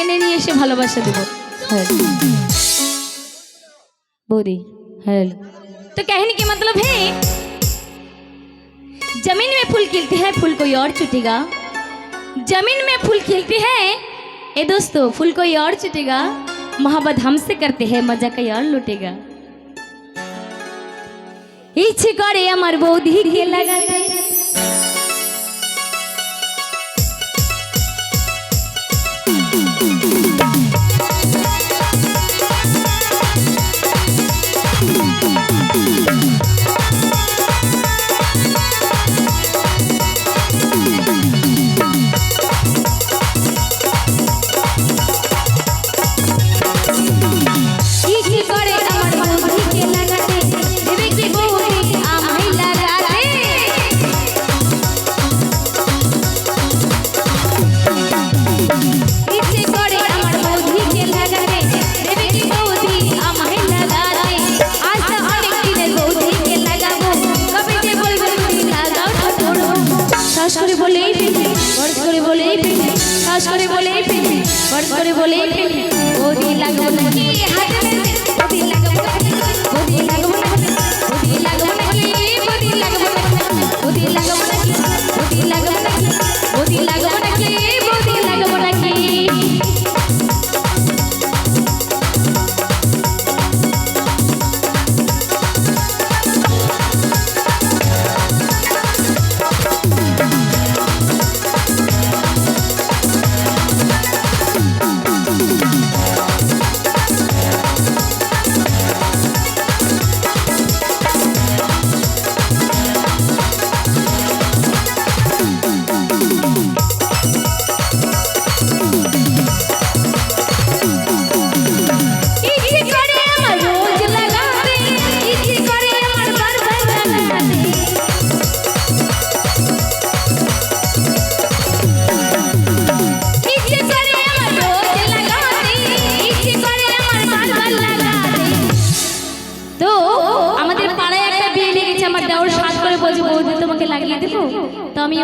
টেনে নিয়ে এসে ভালোবাসা बोरी हेल तो कहने की मतलब है ज़मीन में फूल खिलते हैं फूल कोई और चुटेगा ज़मीन में फूल खिलते हैं ए दोस्तों फूल कोई और चुटेगा मोहब्बत हमसे करते हैं मज़ा कोई और लुटेगा ইচ্ছে করে আমার বৌদিকে লাগাতে। শ্বাস করে বলে ফেলি বর্ষ করে বলে ফেলি করে বলে বর্ষ করে বলেই ফেলি, ও দিল হাতে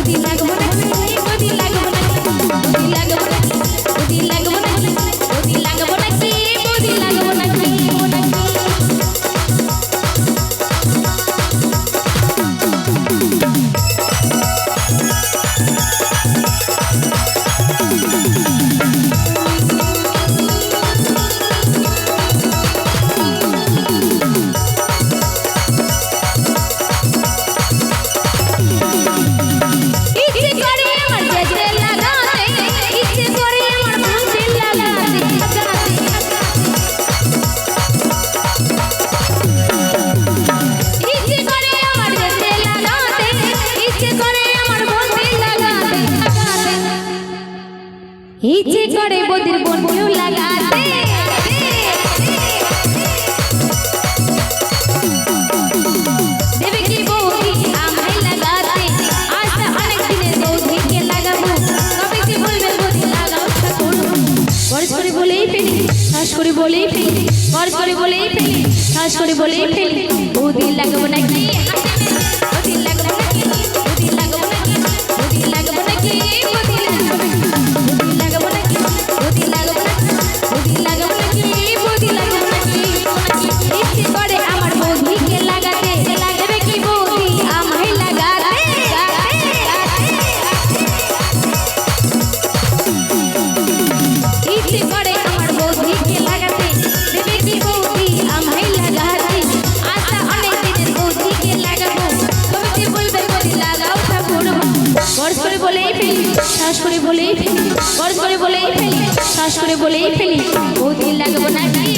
দুদিন এক মনে ইচ্ছে করে বদির বন্ধু লাগাতে করে। বলেই ফেলি করে বলেই ফেলি। করে বলেই ফেলি বহুদিন লাগাবো নাকি? শ্বাস করে বলেই ফেলি। অতি লাগবো না কি